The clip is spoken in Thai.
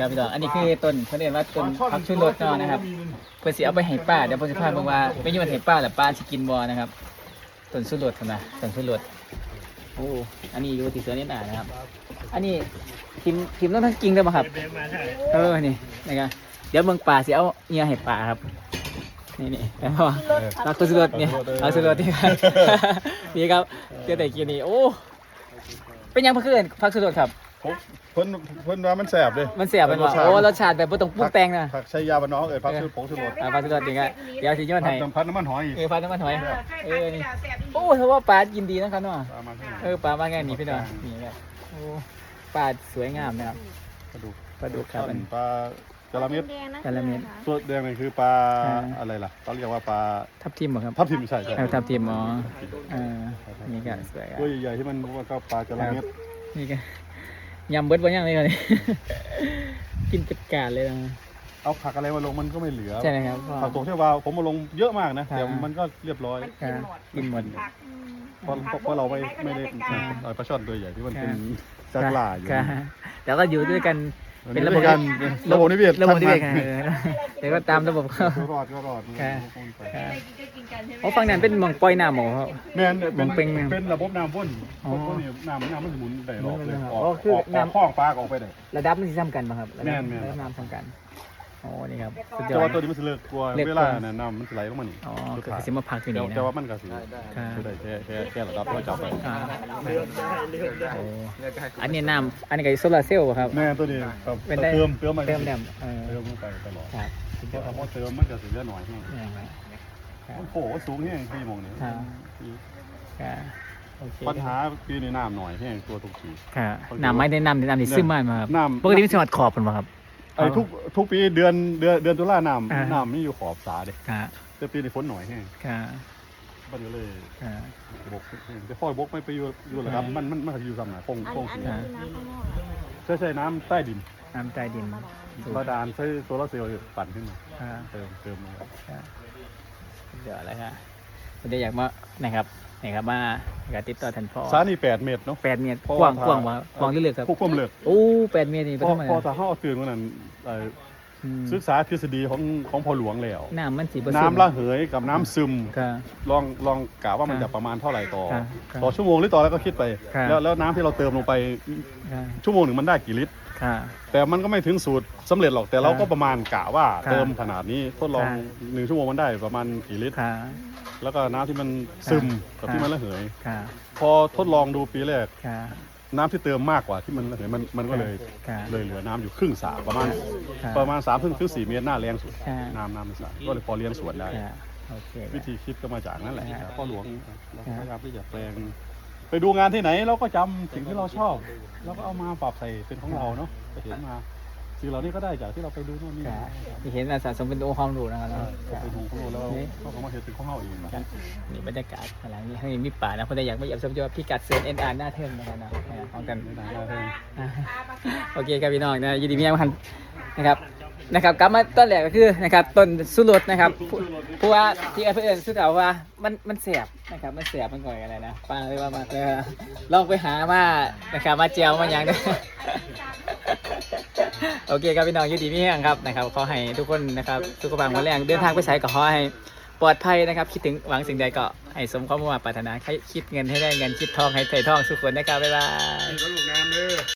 ครับพี่น้องอันนี้คือต้นเขาเรียกว่าต้นผักชูรสเนาะนะครับเพื่อสิเอาไปให้ป้าเดี๋ยวเพื่อนสิพาเบิ่งว่าไปอยืมนให้ป้าแล้วป้าสิกินบ่นะครับต้นชูรสนะต้นชูรสโอ้อันนี้อยู่ที่สวนนี่นานะครับ อันนี้ทิมทิมต้องทั้งกิ่งเลยป่ะครับเออนี่นะครับเดี๋ยวเมืองป่าสิเอาเงียให้ป่าครับนี่นี่แล้วพอรักตัวสุดเนี่ยรักสุดนี่ครับนี่ครับเจ้าแต่กินนี่โอ้เป็นยังพักเกินพักสุดครับ ผมเพิ่นเพิ่นว่ามันแสบเลยมันเสียเป็นว่าโอ้รสชาติแบบบ่ต้องปรุงแต่งนะ ผักชัยยาบ้านน้องเอ้ยผักชื่อผงชูรสอ่าพักสุดนี่ครับเดี๋ยวสิย้อนผัให้กน้ำพันน้ำมันหอยอีกเออพักน้ำมันหอย เออนี่โอ้เพราะว่าปลายินดีนะครับเนาะปลามาที่ไหนเออปลามาไงนี่พี่น้องนี่ครับโอ้ปลาสวยงามนะครับกระดูกปลาดุกครับอันปลาจระเม็ดจระเม็ด ตัวแดงนี่คือปลาอ่า อะไรล่ะเขาเรียกว่าปลาทับทิมเหรอครับทับทิมใช่ใช่เออทับทิมอ๋อเออนี่ก็สวยครับตัวใหญ่ๆที่มันว่าก็ปลาจระเม็ดนี่ก็ ยำเบิดบ่ยังเลยก่อนนี่กินจัดการเลยนะ เอาผักอะไรมาลงมันก็ไม่เหลือใช่ไหมครับพ่อ ผักตงเทวาผมมาลงเยอะมากนะครับแต่มันก็เรียบร้อยครับกินหมดเพราะเพราะเราไม่ไม่ได้เอาปลาช่อนตัวใหญ่ที่มันเป็นจักรลาอยู่ ครับแต่ก็อยู่ด้วยกัน เป็นระบบการระบบนิเวศระบบนิเวศช่างเออแต่ก็ตามระบบเขามันก็รอดก็รอดครับคครับโอ้ฟังนั้นเป็นหมองปล่อยน้ำหมอครับ แม่นเป็นมันเป็นเป็นระบบน้ำพ่นอ๋อพวกนี้น้ำน้ำมันจะหมุนได้รอบเลยออ๋ออกคือออกน้ำ คล้องปลาออกไปได้ ระดับมันสิซ้ำกันป่ะครับระดับแม่นๆ ระดับน้ำซ้ำกัน โอ้นี่ครับสุดยแต่อว่าดตัวนี้มันจะเลิกกลัวเลิกกลัว เวลาเนี่ยน้ำมันจะไหลลงมานี่อ๋อสุดก็ท้ายสิมาพักอยู่แต่นี่นะ แต่ว่ามันก็สิครับจะได้แค่แค่แค่ระดับเราจับไปอ่าโอ้อันนี้น้ำอันนี้ก็โซลาร์เซลล์ป่ะครับ แม่ตัวนี้ครับเป็นได้ เติมเติมมาเติมแดมเออเติมลงไปตลอดครับเพราะพอเติมมันก็สิเหลือหน่อยแห้งนี่ครับครับโอ้โหสูงแห้งพี่มองนี่ครับ ครับโอเคปัญหาปีนี้น้ำหน่อยแห้งตัวทุกทีครับน้ำไม่ได้น้ำน้ำนี่ซึมมากมาครับน้ำ ปกติมันสมัดขอบเป็นป่ะครับ ไอ้ทุกทุกปีเดือนเดือนเดือนตุลาน้อ่าำน้ำนี่อยู่ขอบสาเด็ครับแต่ปีนี้ฝนหน่อยแห้งครับมันก็เลยครับบกแห้งแต่พ่อยบกไม่ไปอยู่อยู่ระดับอ่ามัมันมันมันก็อยู่ซ้ำนะคงอันคงอันสินี้คือน้ำข้างนอกเหรอใช่ใช่น้ำใต้ดินน้ำใต้ดินบาดาลใช้โซลาร์เซลล์ปั่นขึ้นมาครับเติมเติมลงไปครับเดี๋ยวอะไรครับผมจะอยากมานะครับนี่ครับมาอยา กติดต่อท่านพ่อสานี่แปดเมตรเนาะแปดเมตรเพราะกว้างว่ากว้างวะกว้างเรื่อยๆครับพวกความเลิกโอ้แปดเมตรนี่พเป็นอธรรมพอดาถ้าเขาเอาตื่นวันนั้นเอ่ออืมศึกษาทฤษฎีของของพ่อหลวงแล้วน้ำมันสีน้ำระเหยกับน้ำซึมครับลองลองกะว่ามันครับจะประมาณเท่าไหร่ต่อครับครับต่อชั่วโมงหรือต่อแล้วก็คิดไปครับแล้วแล้วน้ำที่เราเติมลงไปครับชั่วโมงหนึ่งมันได้กี่ลิตร ครับแต่มันก็ไม่ถึงสูตรสำเร็จหรอกแต่เราก็ประมาณกะว่าครับเติมขนาดนี้ทดลองครับหนึ่งชั่วโมงมันได้ประมาณกี่ลิตรครับแล้วก็น้ำที่มันซึมกับครับที่มันระเหยครับพอทดลองดูปีแรกครับน้ำที่เติมมากกว่าที่มันระเหยมันมันก็เลยครับเลยเหลือน้ำอยู่ครึ่งสระประมาณครับประมาณสามถึงถึงสี่เมตรหน้าแรงสุดครับน้ำน้ำในสระก็เลยพอเลี้ยงสวนได้ครับโอเค วิธีคิดก็มาจากนั่นแหละครับพ่อหลวงเราครับพยายามที่จะแปลง ไปดูงานที่ไหนเราก็จำสิ่งที่เราชอบแล้วก็เอามาปรับใส่เป็นของเราเนาะไปเห็นมาสิ่งเหล่านี้ก็ได้จากที่เราไปดูโน่นนี่ครับที่เห็นอาสะสมเป็นองค์ความรู้นะครับก็เป็นของเราแล้วนี่เขาก็มาเห็นเป็นของเราเองนะนี่บรรยากาศอะไรนี่ให้มีป่านะคนใดอยากมาเยี่ยมชมจะว่าพี่กัดเซิร์นเอ็นอาร์หน้าเทิมนะครับนะของกัน ไม่ได้ไม่ได้อ่าโอเคครับพี่น้องนะยินดีมีอย่างพันนะครับ นะครับกลับมาต้นแรกก็คือนะครับต้นสุรสนะครับผู้ผู้ว่าที่เพื่อนสุดเอาว่ามันมันเสียบนะครับมันเสียบมันก่อนอะไรนะป้าเลยว่ามาเลยลองไปหามานะครับมาเจียวมาอย่างเด้โอเคครับพี่น้องยินดีมีอย่างครับนะครับขอให้ทุกคนนะครับสุขภาพแข็งแรงเดินทางไปใช้ก็ขอให้ปลอดภัยนะครับ คิดถึงหวังสิ่งใดก็ให้สมความมุ่งมั่นปรารถนาให้คิดเงินให้ได้เงินคิดทองให้ไถ่ทองสุขคนนะครับบ๊ายบาย